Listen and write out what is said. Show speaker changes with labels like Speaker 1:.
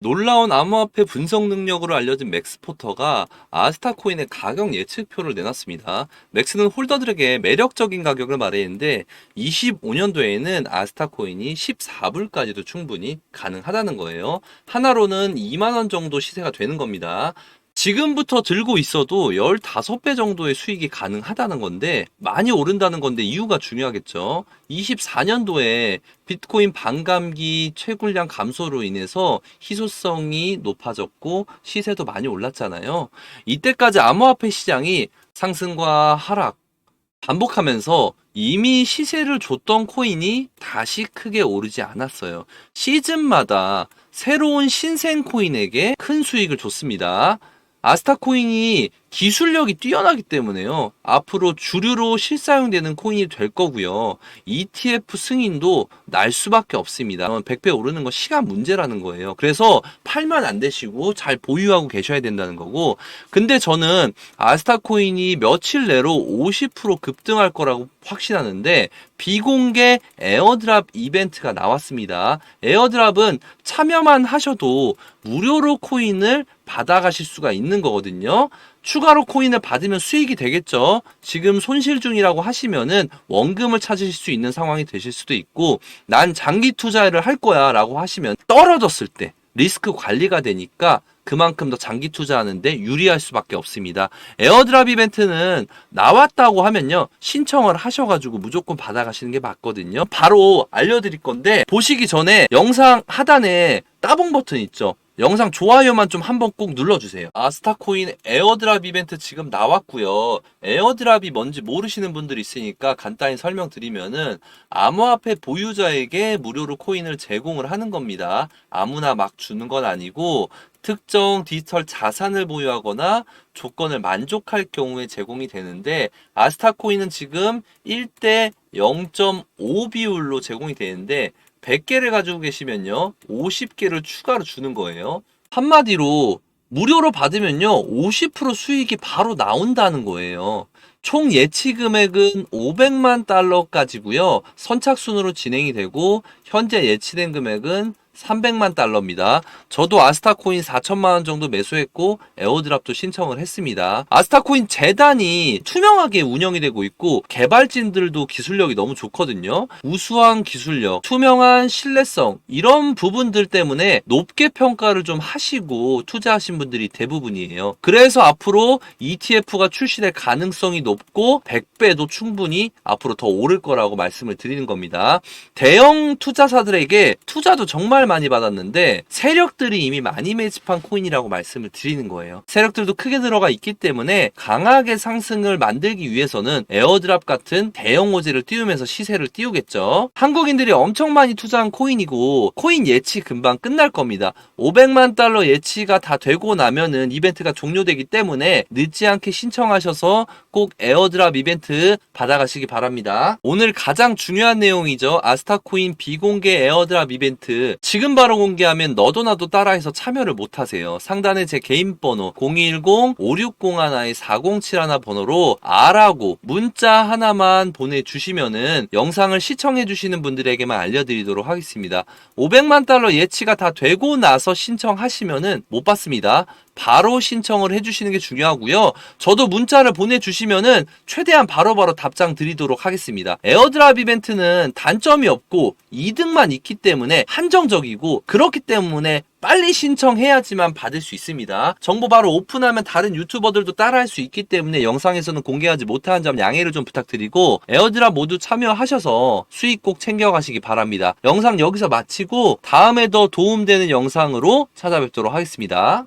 Speaker 1: 놀라운 암호화폐 분석 능력으로 알려진 맥스포터가 아스타 코인의 가격 예측표를 내놨습니다. 맥스는 홀더들에게 매력적인 가격을 말했는데 25년도에는 아스타 코인이 14불까지도 충분히 가능하다는 거예요. 하나로는 2만 원 정도 시세가 되는 겁니다. 지금부터 들고 있어도 15배 정도의 수익이 가능하다는 건데 많이 오른다는 건데 이유가 중요하겠죠. 24년도에 비트코인 반감기 최굴량 감소로 인해서 희소성이 높아졌고 시세도 많이 올랐잖아요. 이때까지 암호화폐 시장이 상승과 하락 반복하면서 이미 시세를 줬던 코인이 다시 크게 오르지 않았어요. 시즌마다 새로운 신생 코인에게 큰 수익을 줬습니다. 아스타 코인이 기술력이 뛰어나기 때문에요. 앞으로 주류로 실사용되는 코인이 될 거고요. ETF 승인도 날 수밖에 없습니다. 100배 오르는 건 시간 문제라는 거예요. 그래서 팔면 안 되시고 잘 보유하고 계셔야 된다는 거고. 근데 저는 아스타 코인이 며칠 내로 50% 급등할 거라고 확신하는데 비공개 에어드랍 이벤트가 나왔습니다. 에어드랍은 참여만 하셔도 무료로 코인을 받아가실 수가 있는 거거든요. 추가로 코인을 받으면 수익이 되겠죠. 지금 손실 중이라고 하시면은 원금을 찾으실 수 있는 상황이 되실 수도 있고, 난 장기 투자를 할 거야 라고 하시면 떨어졌을 때 리스크 관리가 되니까 그만큼 더 장기 투자하는데 유리할 수밖에 없습니다. 에어드랍 이벤트는 나왔다고 하면요. 신청을 하셔가지고 무조건 받아가시는 게 맞거든요. 바로 알려드릴 건데 보시기 전에 영상 하단에 따봉 버튼 있죠. 영상 좋아요만 좀 한번 꼭 눌러주세요. 아스타코인 에어드랍 이벤트 지금 나왔고요. 에어드랍이 뭔지 모르시는 분들이 있으니까 간단히 설명드리면은 암호화폐 보유자에게 무료로 코인을 제공을 하는 겁니다. 아무나 막 주는 건 아니고 특정 디지털 자산을 보유하거나 조건을 만족할 경우에 제공이 되는데 아스타코인은 지금 1대 0.5 비율로 제공이 되는데 100개를 가지고 계시면요. 50개를 추가로 주는 거예요. 한마디로 무료로 받으면요. 50% 수익이 바로 나온다는 거예요. 총 예치 금액은 500만 달러까지고요. 선착순으로 진행이 되고 현재 예치된 금액은 300만 달러입니다. 저도 아스타코인 4천만 원 정도 매수했고 에어드랍도 신청을 했습니다. 아스타코인 재단이 투명하게 운영이 되고 있고 개발진들도 기술력이 너무 좋거든요. 우수한 기술력, 투명한 신뢰성 이런 부분들 때문에 높게 평가를 좀 하시고 투자하신 분들이 대부분이에요. 그래서 앞으로 ETF가 출시될 가능성이 높고 100배도 충분히 앞으로 더 오를 거라고 말씀을 드리는 겁니다. 대형 투자사들에게 투자도 정말 많이 받았는데 세력들이 이미 많이 매집한 코인이라고 말씀을 드리는 거예요. 세력들도 크게 들어가 있기 때문에 강하게 상승을 만들기 위해서는 에어드랍 같은 대형 호재를 띄우면서 시세를 띄우겠죠. 한국인들이 엄청 많이 투자한 코인이고 코인 예치 금방 끝날 겁니다. 500만 달러 예치가 다 되고 나면은 이벤트가 종료되기 때문에 늦지 않게 신청하셔서 꼭 에어드랍 이벤트 받아가시기 바랍니다. 오늘 가장 중요한 내용이죠. 아스타코인 비공개 에어드랍 이벤트. 지금 바로 공개하면 너도 나도 따라해서 참여를 못하세요. 상단에 제 개인 번호 010-5601-4071 번호로 R하고 문자 하나만 보내주시면은 영상을 시청해주시는 분들에게만 알려드리도록 하겠습니다. 500만 달러 예치가 다 되고 나서 신청하시면은 못 받습니다. 바로 신청을 해주시는 게 중요하고요. 저도 문자를 보내주시면은 최대한 바로 바로 답장 드리도록 하겠습니다. 에어드랍 이벤트는 단점이 없고 이득만 있기 때문에 한정적이고 그렇기 때문에 빨리 신청해야지만 받을 수 있습니다. 정보 바로 오픈하면 다른 유튜버들도 따라할 수 있기 때문에 영상에서는 공개하지 못하는 점 양해를 좀 부탁드리고 에어드랍 모두 참여하셔서 수익 꼭 챙겨가시기 바랍니다. 영상 여기서 마치고 다음에 더 도움되는 영상으로 찾아뵙도록 하겠습니다.